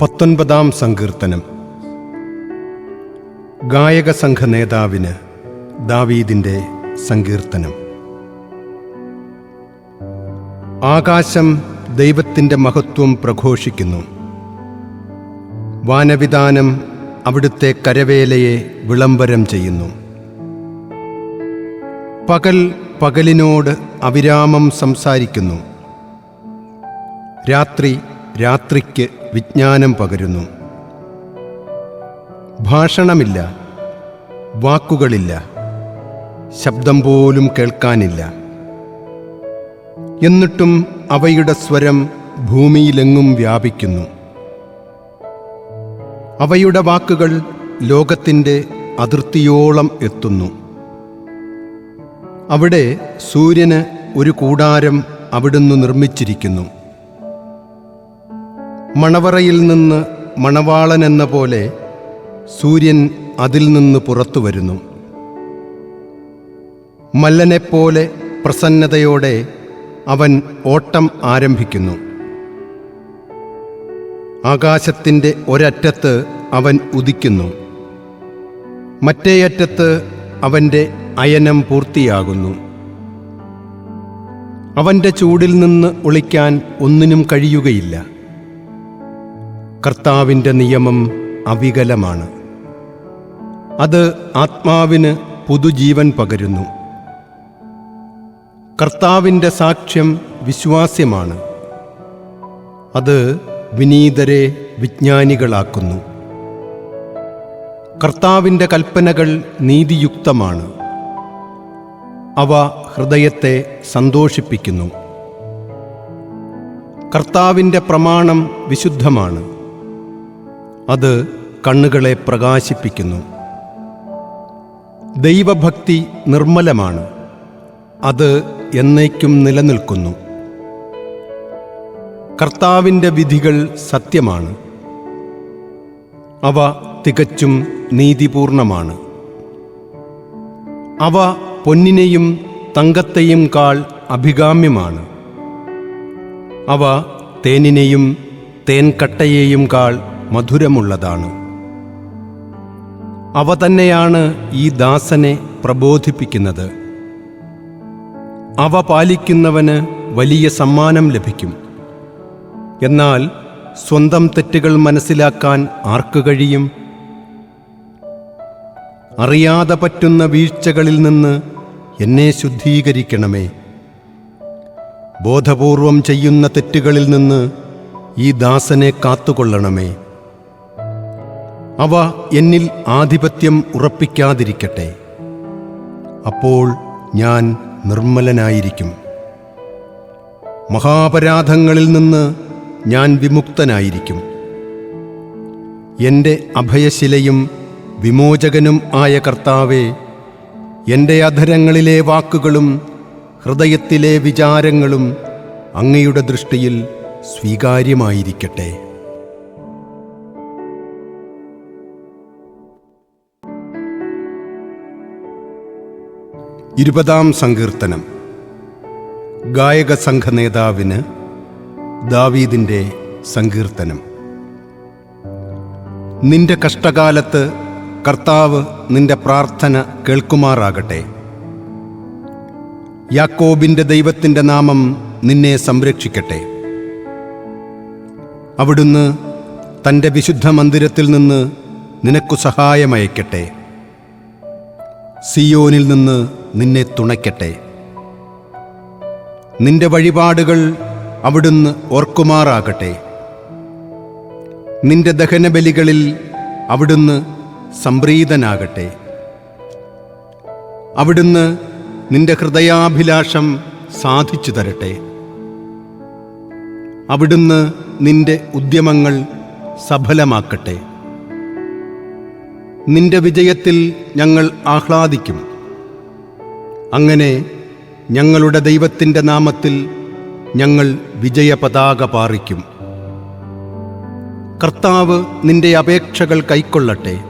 പത്തൊൻപതാം സങ്കീർത്തനം. ഗായക സംഘ നേതാവിന് ദാവീദിന്റെ സങ്കീർത്തനം. ആകാശം ദൈവത്തിന്റെ മഹത്വം പ്രഘോഷിക്കുന്നു. വാനവിധാനം അവിടുത്തെ കരവേലയെ വിളംബരം ചെയ്യുന്നു. പകൽ പകലിനോട് അവിരാമം സംസാരിക്കുന്നു. രാത്രി രാത്രിക്ക് വിജ്ഞാനം പകരുന്നു. ഭാഷണമില്ല വാക്കുകളില്ല ശബ്ദം പോലും കേൾക്കാനില്ല. എന്നിട്ടും അവയുടെ സ്വരം ഭൂമിയിലെങ്ങും വ്യാപിക്കുന്നു. അവയുടെ വാക്കുകൾ ലോകത്തിന്റെ അതിർത്തിയോളം എത്തുന്നു. അവിടെ സൂര്യന് ഒരു കൂടാരം അവിടുന്ന് നിർമ്മിച്ചിരിക്കുന്നു. മണവറയിൽ നിന്ന് മണവാളൻ എന്ന പോലെ സൂര്യൻ അതിൽ നിന്ന് പുറത്തു വരുന്നു. മല്ലനെപ്പോലെ പ്രസന്നതയോടെ അവൻ ഓട്ടം ആരംഭിക്കുന്നു. ആകാശത്തിന്റെ ഒരറ്റത്ത് അവൻ ഉദിക്കുന്നു. മറ്റേയറ്റത്ത് അവന്റെ അയനം പൂർത്തിയാകുന്നു. അവന്റെ ചൂടിൽ നിന്ന് ഒളിക്കാൻ ഒന്നിനും കഴിയുകയില്ല. കർത്താവിന്റെ നിയമം അവികലമാണ്. അത് ആത്മാവിന് പുതുജീവൻ പകരുന്നു. കർത്താവിന്റെ സാക്ഷ്യം വിശ്വാസ്യമാണ്. അത് വിനീതരെ വിജ്ഞാനികളാക്കുന്നു. കർത്താവിന്റെ കൽപ്പനകൾ നീതിയുക്തമാണ്. അവ ഹൃദയത്തെ സന്തോഷിപ്പിക്കുന്നു. കർത്താവിന്റെ പ്രമാണം വിശുദ്ധമാണ്. അത് കണ്ണുകളെ പ്രകാശിപ്പിക്കുന്നു. ദൈവഭക്തി നിർമ്മലമാണ്. അത് എന്നേക്കും നിലനിൽക്കുന്നു. കർത്താവിന്റെ വിധികൾ സത്യമാണ്. അവ തികച്ചും നീതിപൂർണമാണ്. അവ പൊന്നിനെയും തങ്കത്തെയും കാൾ അഭികാമ്യമാണ്. അവ തേനിനെയും തേൻകട്ടയെയും കാൾ മധുരമുള്ളതാണ്. അവ തന്നെയാണ് ഈ ദാസനെ പ്രബോധിപ്പിക്കുന്നത്. അവ പാലിക്കുന്നവന് വലിയ സമ്മാനം ലഭിക്കും. എന്നാൽ സ്വന്തം തെറ്റുകൾ മനസ്സിലാക്കാൻ ആർക്ക് കഴിയും? അറിയാതെ പറ്റുന്ന വീഴ്ചകളിൽ നിന്ന് എന്നെ ശുദ്ധീകരിക്കണമേ. ബോധപൂർവം ചെയ്യുന്ന തെറ്റുകളിൽ നിന്ന് ഈ ദാസനെ കാത്തുകൊള്ളണമേ. അവ എന്നിൽ ആധിപത്യം ഉറപ്പിക്കാതിരിക്കട്ടെ. അപ്പോൾ ഞാൻ നിർമ്മലനായിരിക്കും. മഹാപരാധങ്ങളിൽ നിന്ന് ഞാൻ വിമുക്തനായിരിക്കും. എന്റെ അഭയശിലയും വിമോചകനും ആയ കർത്താവെ എന്റെ അധരങ്ങളിലെ വാക്കുകളും ഹൃദയത്തിലെ വിചാരങ്ങളും അങ്ങയുടെ ദൃഷ്ടിയിൽ സ്വീകാര്യമായിരിക്കട്ടെ. ഇരുപതാം സങ്കീർത്തനം. ഗായക സംഘ നേതാവിന് ദാവീദിന്റെ സങ്കീർത്തനം. നിന്റെ കഷ്ടകാലത്ത് കർത്താവ് നിന്റെ പ്രാർത്ഥന കേൾക്കുമാറാകട്ടെ. യാക്കോബിന്റെ ദൈവത്തിന്റെ നാമം നിന്നെ സംരക്ഷിക്കട്ടെ. അവിടുന്ന് തന്റെ വിശുദ്ധ മന്ദിരത്തിൽ നിന്ന് നിനക്കു സഹായമയക്കട്ടെ സിയോനിൽ നിന്ന് നിന്നെ തുണയ്ക്കട്ടെ. നിന്റെ വഴിപാടുകൾ അവിടുന്ന് ഓർക്കുമാറാകട്ടെ. നിന്റെ ദഹനബലികളിൽ അവിടുന്ന് സംപ്രീതനാകട്ടെ. അവിടുന്ന് നിന്റെ ഹൃദയാഭിലാഷം സാധിച്ചു തരട്ടെ. അവിടുന്ന് നിന്റെ ഉദ്യമങ്ങൾ സഫലമാക്കട്ടെ. നിന്റെ വിജയത്തിൽ ഞങ്ങൾ ആഹ്ലാദിക്കും. അങ്ങനെ ഞങ്ങളുടെ ദൈവത്തിന്റെ നാമത്തിൽ ഞങ്ങൾ വിജയപതാക പാറിക്കും. കർത്താവ് നിന്റെ അപേക്ഷകൾ കൈക്കൊള്ളട്ടെ.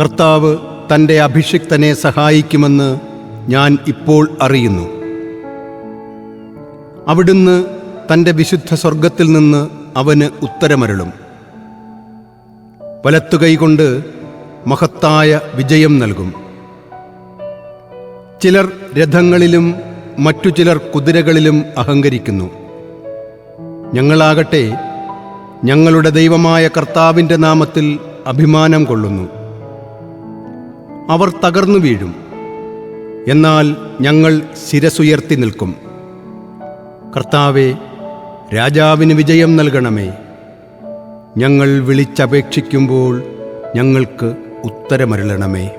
കർത്താവ് തന്റെ അഭിഷിക്തനെ സഹായിക്കുമെന്ന് ഞാൻ ഇപ്പോൾ അറിയുന്നു. അവിടുന്ന് തന്റെ വിശുദ്ധ സ്വർഗത്തിൽ നിന്ന് അവന് ഉത്തരമരുളും. വലത്തുകൈകൊണ്ട് മഹത്തായ വിജയം നൽകും. ചിലർ രഥങ്ങളിലും മറ്റു ചിലർ കുതിരകളിലും അഹങ്കരിക്കുന്നു. ഞങ്ങളാകട്ടെ ഞങ്ങളുടെ ദൈവമായ കർത്താവിന്റെ നാമത്തിൽ അഭിമാനം കൊള്ളുന്നു. അവർ തകർന്നു വീഴും. എന്നാൽ ഞങ്ങൾ ശിരസുയർത്തി നിൽക്കും. കർത്താവെ രാജാവിന് വിജയം നൽകണമേ. ഞങ്ങൾ വിളിച്ചപേക്ഷിക്കുമ്പോൾ ഞങ്ങൾക്ക് ഉത്തരമരുളണമേ.